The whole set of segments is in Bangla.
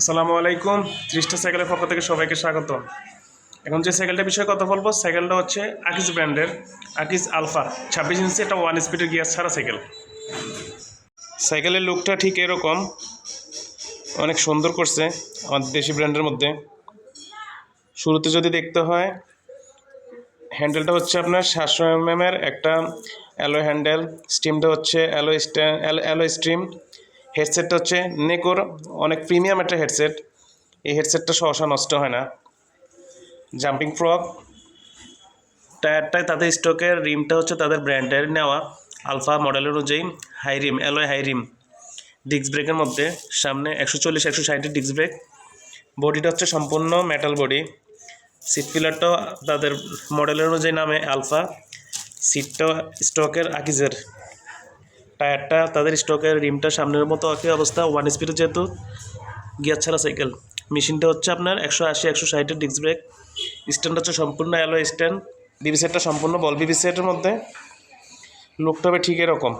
আসসালামু আলাইকুম। ত্রিশটা সাইকেলের পক্ষ থেকে সবাইকে স্বাগত এখন যে সাইকেলটার বিষয়ে কথা বলব, সাইকেলটা হচ্ছে আকিস ব্র্যান্ডের আকিস আলফা ছাব্বিশ ইঞ্চি একটা ওয়ান স্পিডের গিয়ার ছাড়া সাইকেল। সাইকেলের লুকটা ঠিক এরকম। অনেক সুন্দর করছে আমাদের দেশি ব্র্যান্ডের মধ্যে। শুরুতে যদি দেখতে হয় হ্যান্ডেলটা হচ্ছে আপনার সাতশো এম এর একটা অ্যালো হ্যান্ডেল স্টিমটা হচ্ছে অ্যালো অ্যালো স্ট্রিম হেডসেটটা হচ্ছে নেকোর অনেক প্রিমিয়াম একটা হেডসেট এই হেডসেটটা সহসা নষ্ট হয় না। জাম্পিং ফ্রক টায়ারটাই তাদের স্টকের রিমটা হচ্ছে তাদের ব্র্যান্ডের নেওয়া। আলফা মডেল অনুযায়ী high rim alloy high rim disc ব্রেকের মধ্যে সামনে একশো চল্লিশ, একশো ষাটের ডিস্ক ব্রেক বডিটা হচ্ছে সম্পূর্ণ মেটাল বডি সিট পিলারটাও তাদের মডেলের অনুযায়ী নামে আলফা সিটটাও স্টকের আকিজের টায়ারটা, তাদের স্টকের রিমটা সামনের মতো একই অবস্থা ওয়ান স্পিডের যেহেতু গিয়ার ছাড়া সাইকেল মেশিনটা হচ্ছে আপনার একশো আশি, একশো ষাটের ডিস্ক ব্রেক স্ট্যান্ড হচ্ছে সম্পূর্ণ অ্যালো স্ট্যান্ড বিবি সেটটা সম্পূর্ণ বল বিবি সেটের মধ্যে। লুকটা হবে ঠিক এরকম।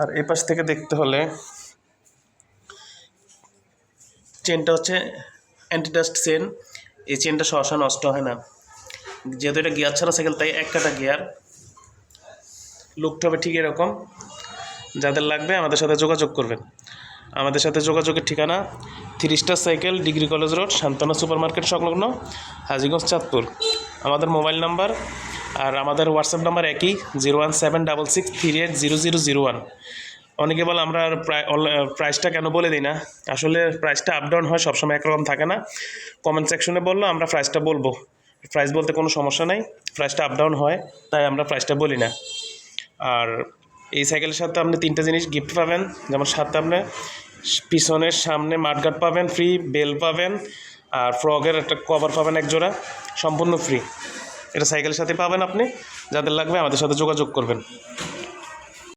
আর এ পাশ থেকে দেখতে হলে চেনটা হচ্ছে অ্যান্টিডাস্ট চেন এই চেনটা সহসা নষ্ট হয় না। যেহেতু এটা গিয়ার ছাড়া সাইকেল তাই এক কাটা গিয়ার লুকটা হবে ঠিক এরকম। যাদের লাগবে আমাদের সাথে যোগাযোগ করবেন। আমাদের সাথে যোগাযোগের ঠিকানা star cycle, degree college road, Shantana super market সংলগ্ন, হাজিগঞ্জ, চাঁদপুর। আমাদের মোবাইল নাম্বার আর আমাদের হোয়াটসঅ্যাপ নাম্বার একই, zero one seven double six three eight zero zero zero one. অনেকে বলে আমরা প্রাইসটা কেন বলে দিই না? আসলে প্রাইসটা আপ ডাউন হয়, সবসময় একরকম থাকে না। কমেন্ট সেকশনে বলল, আমরা প্রাইসটা বলব। প্রাইস বলতে কোনো সমস্যা নাই, প্রাইসটা আপ ডাউন হয়, তাই আমরা প্রাইসটা বলি না। আর এই সাইকেলের সাথে আপনি তিনটা জিনিস গিফট পাবেন। যেমন সাথে আপনি পিছনের সামনে মাঠঘাট পাবেন ফ্রি বেল পাবেন, আর ফ্রগের একটা কভার পাবেন এক জোড়া, সম্পূর্ণ ফ্রি এটা সাইকেলের সাথে পাবেন আপনি, যাদের লাগবে আমাদের সাথে যোগাযোগ করবেন।